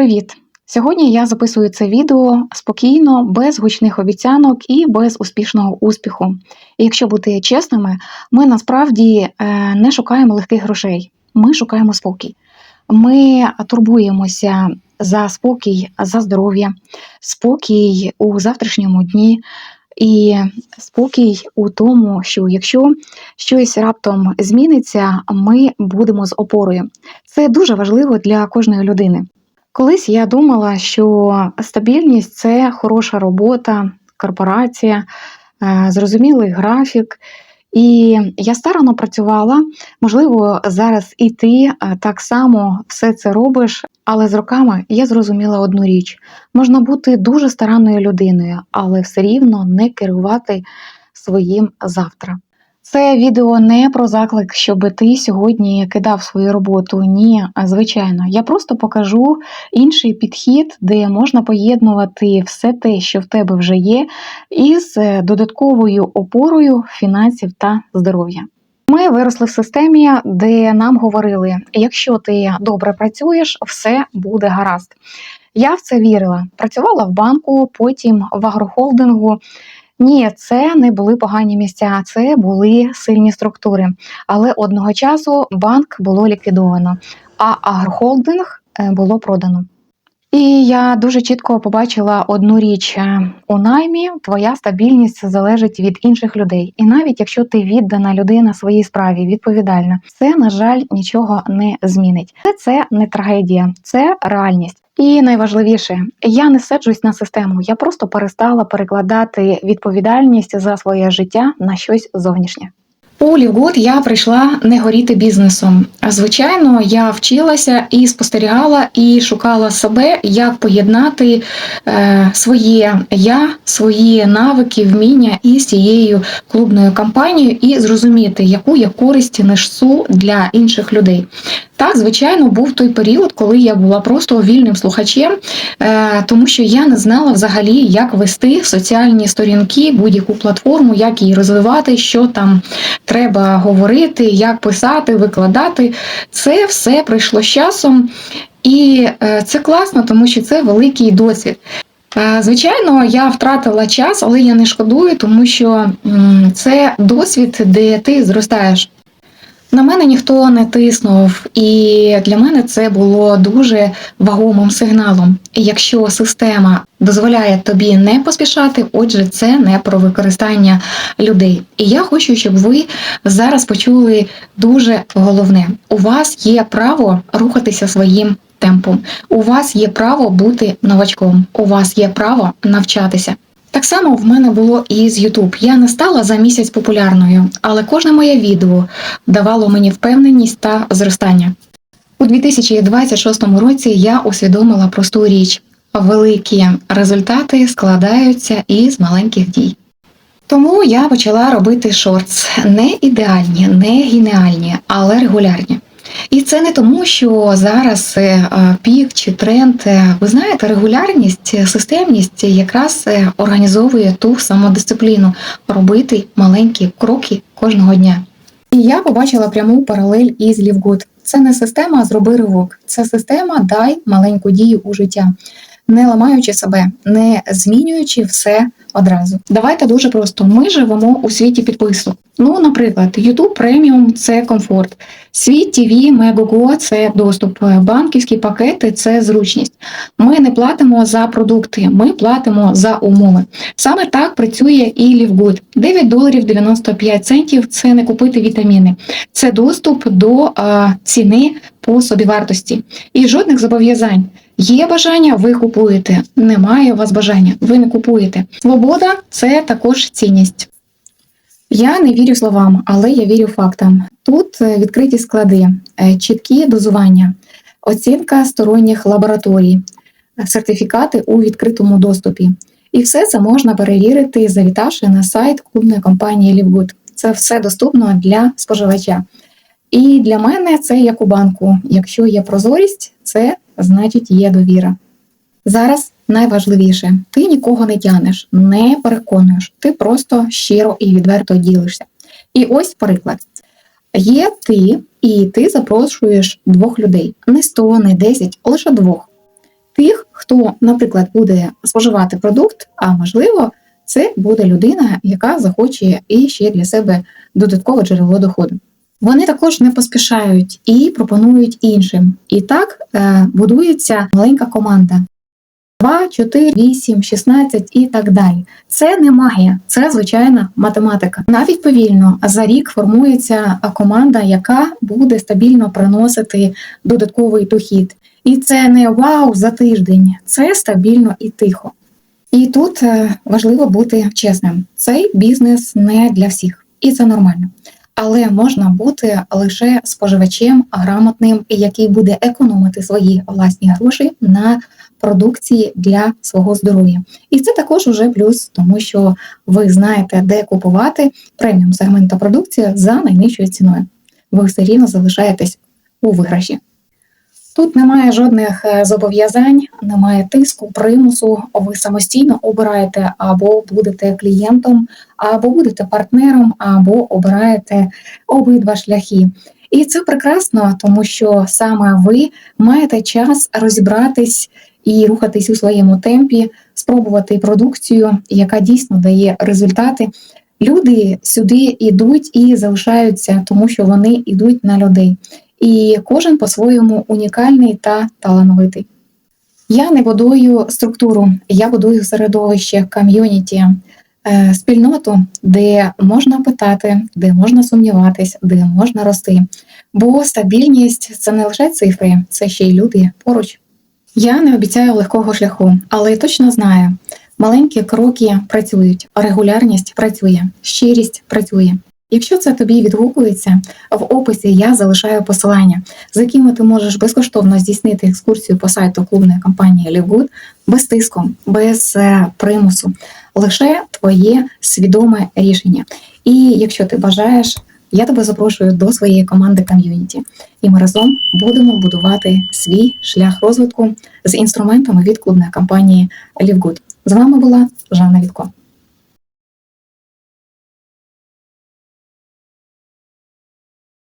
Привіт! Сьогодні я записую це відео спокійно, без гучних обіцянок і без успішного успіху. І якщо бути чесними, ми насправді е, не шукаємо легких грошей, ми шукаємо спокій. Ми турбуємося за спокій, за здоров'я, спокій у завтрашньому дні. І спокій у тому, що якщо щось раптом зміниться, ми будемо з опорою. Це дуже важливо для кожної людини. Колись я думала, що стабільність це хороша робота, корпорація, е, зрозумілий графік. І я старано працювала. Можливо, зараз і ти е, так само все це робиш, але з роками я зрозуміла одну річ: можна бути дуже старанною людиною, але все рівно не керувати своїм завтра. Це відео не про заклик, щоб ти сьогодні кидав свою роботу. Ні, звичайно, я просто покажу інший підхід, де можна поєднувати все те, що в тебе вже є, із е, додатковою опорою фінансів та здоров'я. Ми виросли в системі, де нам говорили: якщо ти добре працюєш, все буде гаразд. Я в це вірила. Працювала в банку, потім в агрохолдингу. Ні, це не були погані місця, це були сильні структури. Але одного часу банк було ліквідовано, а агрохолдинг е, було продано. І я дуже чітко побачила одну річ е, у наймі, твоя стабільність залежить від інших людей. І навіть якщо ти віддана людина своїй справі, відповідальна, це на жаль нічого не змінить. Це, це не трагедія, це реальність. І найважливіше, я не саджусь на систему, я просто перестала перекладати відповідальність за своє життя на щось зовнішнє. У я прийшла не горіти бізнесом. Звичайно, я вчилася і спостерігала, і шукала себе, як поєднати е, своє я, свої навики, вміння із цією клубною кампанією і зрозуміти, яку я користь несу для інших людей. Так, звичайно, був той період, коли я була просто вільним слухачем, е, тому що я не знала взагалі, як вести соціальні сторінки, будь-яку платформу, як її розвивати, що там треба говорити, як писати, викладати. Це все прийшло з часом, і е, це класно, тому що це великий досвід. Е, звичайно, я втратила час, але я не шкодую, тому що це досвід, де ти зростаєш. На мене ніхто не тиснув, і для мене це було дуже вагомим сигналом. Якщо система дозволяє тобі не поспішати, отже, це не про використання людей. І я хочу, щоб ви зараз почули дуже головне: у вас є право рухатися своїм темпом, у вас є право бути новачком, у вас є право навчатися. Так само в мене було і з YouTube. Я не стала за місяць популярною, але кожне моє відео давало мені впевненість та зростання. У 2026 році я усвідомила просту річ: великі результати складаються із маленьких дій. Тому я почала робити шортс не ідеальні, не геніальні, але регулярні. І це не тому, що зараз е, пік чи тренд. Е, ви знаєте, регулярність, е, системність якраз організовує ту самодисципліну робити маленькі кроки кожного дня. І я побачила пряму паралель із Лівгуд. Це не система зроби ривок, це система дай маленьку дію у життя, не ламаючи себе, не змінюючи все одразу. Давайте дуже просто. Ми живемо у світі підписок. Ну, наприклад, YouTube Premium – це комфорт, світ TV, Megogo – це доступ, банківські пакети це зручність. Ми не платимо за продукти, ми платимо за умови. Саме так працює і Лівгуд. 9 доларів 95 центів це не купити вітаміни, це доступ до а, ціни по собівартості і жодних зобов'язань. Є бажання, ви купуєте. Немає у вас бажання, ви не купуєте. Свобода це також цінність. Я не вірю словам, але я вірю фактам. Тут е, відкриті склади, е, чіткі дозування, оцінка сторонніх лабораторій, сертифікати у відкритому доступі. І все це можна перевірити, завітавши на сайт клубної компанії Лівгуд. Це все доступно для споживача. І для мене це як у банку. Якщо є прозорість, це значить є довіра. Зараз найважливіше, ти нікого не тянеш, не переконуєш, ти просто щиро і відверто ділишся. І ось приклад. Є ти, і ти запрошуєш двох людей, не сто, не десять, лише двох. тих, хто, наприклад, буде споживати продукт, а можливо, це буде людина, яка захоче і ще для себе додаткове джерело доходу. Вони також не поспішають і пропонують іншим. І так е, будується маленька команда. 2, 4, 8, 16 і так далі. Це не магія, це звичайна математика. Навіть повільно за рік формується команда, яка буде стабільно приносити додатковий дохід. І це не вау за тиждень, це стабільно і тихо. І тут е, важливо бути чесним. Цей бізнес не для всіх, і це нормально. Але можна бути лише споживачем грамотним, який буде економити свої власні гроші на продукції для свого здоров'я. І це також уже плюс, тому що ви знаєте, де купувати преміум сегмента продукції за найнижчою ціною. Ви все рівно залишаєтесь у виграші. Тут немає жодних е, зобов'язань, немає тиску, примусу. Ви самостійно обираєте або будете клієнтом, або будете партнером, або обираєте обидва шляхи. І це прекрасно, тому що саме ви маєте час розібратись і рухатись у своєму темпі, спробувати продукцію, яка дійсно дає результати. Люди сюди йдуть і залишаються, тому що вони йдуть на людей і кожен по-своєму унікальний та талановитий. Я не будую структуру, я будую середовище ком'юніті, е, спільноту, де можна питати, де можна сумніватись, де можна рости. Бо стабільність це не лише цифри, це ще й люди поруч. Я не обіцяю легкого шляху, але точно знаю, маленькі кроки працюють, регулярність працює, щирість працює. Якщо це тобі відгукується, в описі я залишаю посилання, з якими ти можеш безкоштовно здійснити екскурсію по сайту клубної компанії LiveGood без тиску, без е, примусу, лише твоє свідоме рішення. І якщо ти бажаєш, я тебе запрошую до своєї команди ком'юніті, і ми разом будемо будувати свій шлях розвитку з інструментами від клубної компанії LiveGood. З вами була Жанна Вітко.